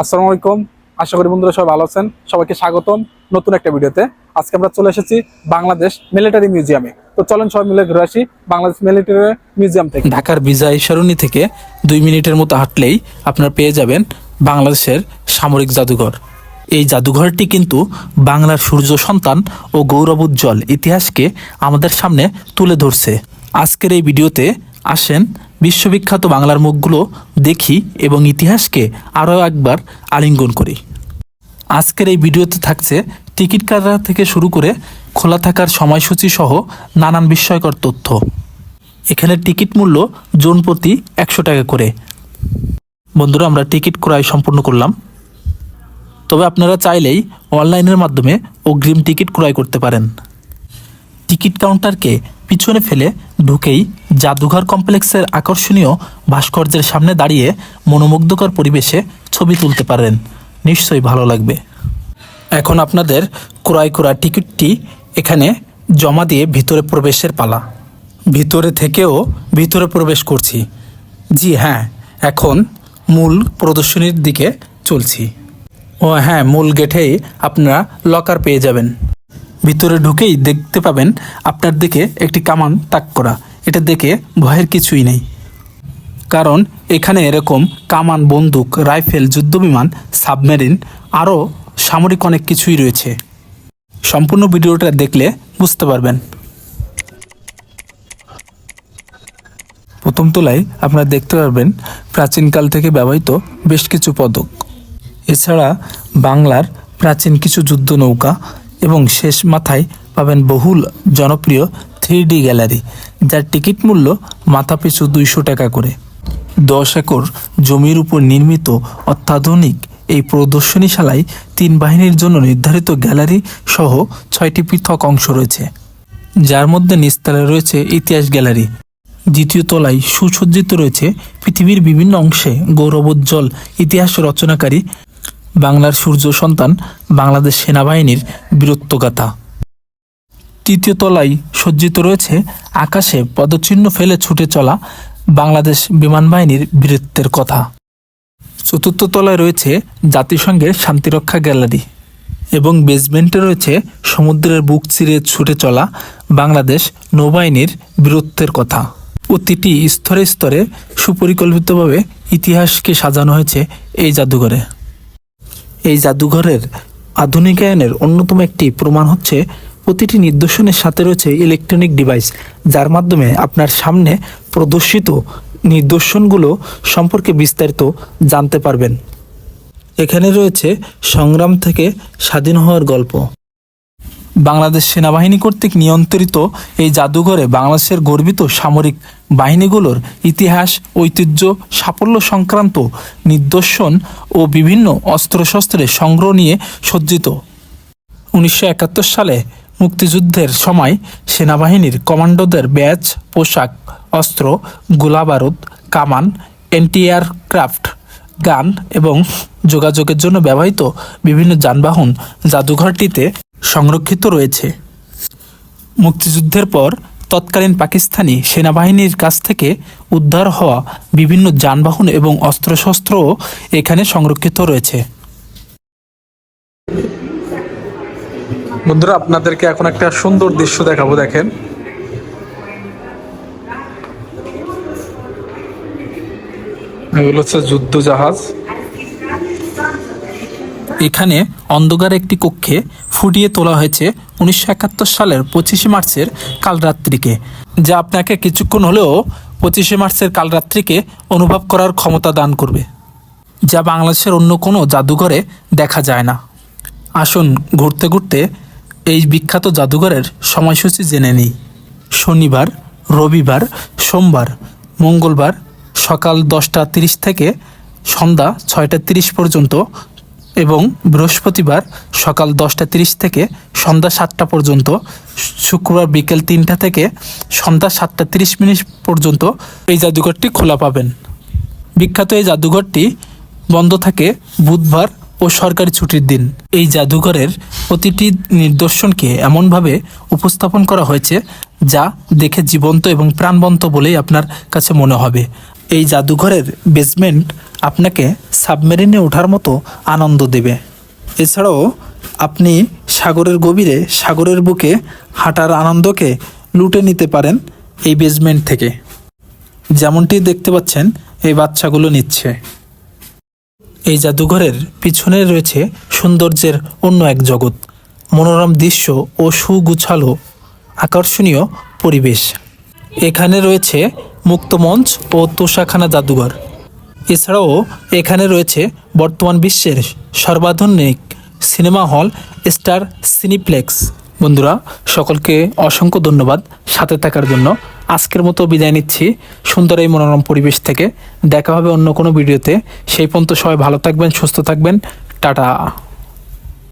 আসসালামু আলাইকুম। আশা করি বন্ধুরা সবাই ভালো আছেন। সবাইকে স্বাগতম নতুন একটা ভিডিওতে। আজকে আমরা চলে এসেছি বাংলাদেশ মিলিটারি মিউজিয়ামে। তো চলেন সবাই মিলে ঘুরে আসি বাংলাদেশ মিলিটারি মিউজিয়াম থেকে। ঢাকার বিজয় সরণি থেকে দুই মিনিটের মতো হাঁটলেই আপনারা পেয়ে যাবেন বাংলাদেশের সামরিক জাদুঘর। এই জাদুঘরটি কিন্তু বাংলার সূর্য সন্তান ও গৌরবোজ্জ্বল ইতিহাসকে আমাদের সামনে তুলে ধরছে। আজকের এই ভিডিওতে আসেন বিশ্ববিখ্যাত বাংলার মুখগুলো দেখি এবং ইতিহাসকে আরও একবার আলিঙ্গন করি। আজকের এই ভিডিওতে থাকছে টিকিট কাটা থেকে শুরু করে খোলা থাকার সময়সূচি সহ নানান বিস্ময়কর তথ্য। এখানে টিকিট মূল্য জোন প্রতি একশো টাকা করে। বন্ধুরা, আমরা টিকিট ক্রয় সম্পূর্ণ করলাম। তবে আপনারা চাইলেই অনলাইনের মাধ্যমে অগ্রিম টিকিট ক্রয় করতে পারেন। টিকিট কাউন্টারকে পিছনে ফেলে ঢুকেই জাদুঘর কমপ্লেক্সের আকর্ষণীয় ভাস্কর্যের সামনে দাঁড়িয়ে মনোমুগ্ধকর পরিবেশে ছবি তুলতে পারেন। নিশ্চয়ই ভালো লাগবে। এখন আপনাদের ক্রয় করা টিকিটটি এখানে জমা দিয়ে ভিতরে প্রবেশের পালা। ভিতরে থেকেও ভিতরে প্রবেশ করছি। জি হ্যাঁ এখন মূল প্রদর্শনীর দিকে চলছি। ও হ্যাঁ মূল গেটেই আপনারা লকার পেয়ে যাবেন। ভিতরে ঢুকেই দেখতে পাবেন আপনার দিকে একটি কামান তাক করা। এটা দেখে ভয়ের কিছুই নেই। কারণ এখানে এরকম কামান, বন্দুক, রাইফেল, যুদ্ধবিমান, সাবমেরিন আরও সামরিক অনেক কিছুই রয়েছে। সম্পূর্ণ ভিডিওটা দেখলে বুঝতে পারবেন। প্রথম তোলায় আপনারা দেখতে পারবেন প্রাচীনকাল থেকে ব্যবহৃত বেশ কিছু পদক। এছাড়া বাংলার প্রাচীন কিছু যুদ্ধ নৌকা এবং শেষ মাথায় পাবেন বহুল জনপ্রিয় থ্রি ডি গ্যালারি, যার টিকিট মূল্য মাথাপিছু দুইশো টাকা করে। দশ একর জমির উপর নির্মিত অত্যাধুনিক এই প্রদর্শনীশালায় তিন বাহিনীর জন্য নির্ধারিত গ্যালারি সহ ছয়টি পৃথক অংশ রয়েছে। যার মধ্যে নিস্তালে রয়েছে ইতিহাস গ্যালারি, দ্বিতীয় তলায় সুসজ্জিত রয়েছে পৃথিবীর বিভিন্ন অংশে গৌরবোজ্জ্বল ইতিহাস রচনাকারী বাংলার সূর্য সন্তান বাংলাদেশ সেনাবাহিনীর বীরত্বগাথা। তৃতীয় তলায় সজ্জিত রয়েছে আকাশে পদচিহ্ন ফেলে ছুটে চলা বাংলাদেশ বিমান বাহিনীর বীরত্বের কথা। চতুর্থ তলায় রয়েছে জাতিসংঘের শান্তিরক্ষা গ্যালারি এবং বেসমেন্টে রয়েছে সমুদ্রের বুক চিরে ছুটে চলা বাংলাদেশ নৌবাহিনীর বীরত্বের কথা। প্রতিটি স্তরে স্তরে সুপরিকল্পিতভাবে ইতিহাসকে সাজানো হয়েছে এই জাদুঘরে। এই জাদুঘরের আধুনিকায়নের অন্যতম একটি প্রমাণ হচ্ছে প্রতিটি নিদর্শনের সাথে রয়েছে ইলেকট্রনিক ডিভাইস যার মাধ্যমে আপনার সামনে প্রদর্শিত নিদর্শনগুলো সম্পর্কে বিস্তারিত জানতে পারবেন। এখানে রয়েছে সংগ্রাম থেকে স্বাধীন হওয়ার গল্প। বাংলাদেশ সেনাবাহিনী কর্তৃক নিয়ন্ত্রিত এই জাদুঘরে বাংলাদেশের গর্বিত সামরিক বাহিনীগুলোর ইতিহাস, ঐতিহ্য, সাফল্য সংক্রান্ত নিদর্শন ও বিভিন্ন অস্ত্রশস্ত্রের সংগ্রহ নিয়ে সজ্জিত। উনিশশো একাত্তর সালে মুক্তিযুদ্ধের সময় সেনাবাহিনীর কমান্ডোদের ব্যাচ, পোশাক, অস্ত্র, গোলাবারুদ, কামান এয়ারক্রাফট গান এবং যোগাযোগের জন্য ব্যবহৃত বিভিন্ন যানবাহন জাদুঘরটিতে সংরক্ষিত রয়েছে। মুক্তিযুদ্ধের পর তৎকালীন পাকিস্তানি সেনাবাহিনীর কাছ থেকে উদ্ধার হওয়া বিভিন্ন যানবাহন এবং অস্ত্রশস্ত্রও এখানে সংরক্ষিত রয়েছে। বন্ধুরা, আপনাদেরকে এখন একটা সুন্দর দৃশ্য দেখাবো, দেখেন। এগুলো হচ্ছে যুদ্ধ জাহাজ এখানে অন্ধকার একটি কক্ষে ফুটিয়ে তোলা হয়েছে উনিশশো একাত্তর সালের পঁচিশে মার্চের কালরাত্রিকে, যা আপনাকে কিছুক্ষণ হলেও পঁচিশে মার্চের কালরাত্রিকে অনুভব করার ক্ষমতা দান করবে, যা বাংলাদেশের অন্য কোনো জাদুঘরে দেখা যায় না। আসুন ঘুরতে ঘুরতে এই বিখ্যাত জাদুঘরের সময়সূচি জেনে নিই। শনিবার, রবিবার, সোমবার, মঙ্গলবার সকাল দশটা তিরিশ থেকে সন্ধ্যা ছয়টা তিরিশ পর্যন্ত এবং বৃহস্পতিবার সকাল দশটা তিরিশ থেকে সন্ধ্যা সাতটা পর্যন্ত, শুক্রবার বিকেল তিনটা থেকে সন্ধ্যা সাতটা তিরিশ মিনিট পর্যন্ত এই জাদুঘরটি খোলা পাবেন। বিখ্যাত এই জাদুঘরটি বন্ধ থাকে বুধবার ও সরকারি ছুটির দিন। এই জাদুঘরের প্রতিটি নিদর্শনকে এমনভাবে উপস্থাপন করা হয়েছে যা দেখে জীবন্ত এবং প্রাণবন্ত বলেই আপনার কাছে মনে হবে। এই জাদুঘরের বেসমেন্ট আপনাকে সাবমেরিনে ওঠার মতো আনন্দ দেবে। এছাড়াও আপনি সাগরের গভীরে সাগরের বুকে হাঁটার আনন্দকে লুটে নিতে পারেন এই বেসমেন্ট থেকে। যেমনটি দেখতে পাচ্ছেন, এই বাচ্চাগুলো নিচ্ছে। এই জাদুঘরের পিছনে রয়েছে সৌন্দর্যের অন্য এক জগৎ, মনোরম দৃশ্য ও সুগুছালো, আকর্ষণীয় পরিবেশ। এখানে রয়েছে মুক্তমঞ্চ ও তোষাখানা জাদুঘর। এছাড়াও এখানে রয়েছে বর্তমান বিশ্বের সর্বাধুনিক সিনেমা হল স্টার সিনিপ্লেক্স। বন্ধুরা, সকলকে অসংখ্য ধন্যবাদ সাথে থাকার জন্য। আজকের মতো বিদায় নিচ্ছি। সুন্দর এই মনোরম পরিবেশ থেকে। দেখা হবে অন্য কোনো ভিডিওতে। সেই পর্যন্ত সবাই ভালো থাকবেন, সুস্থ থাকবেন। টাটা।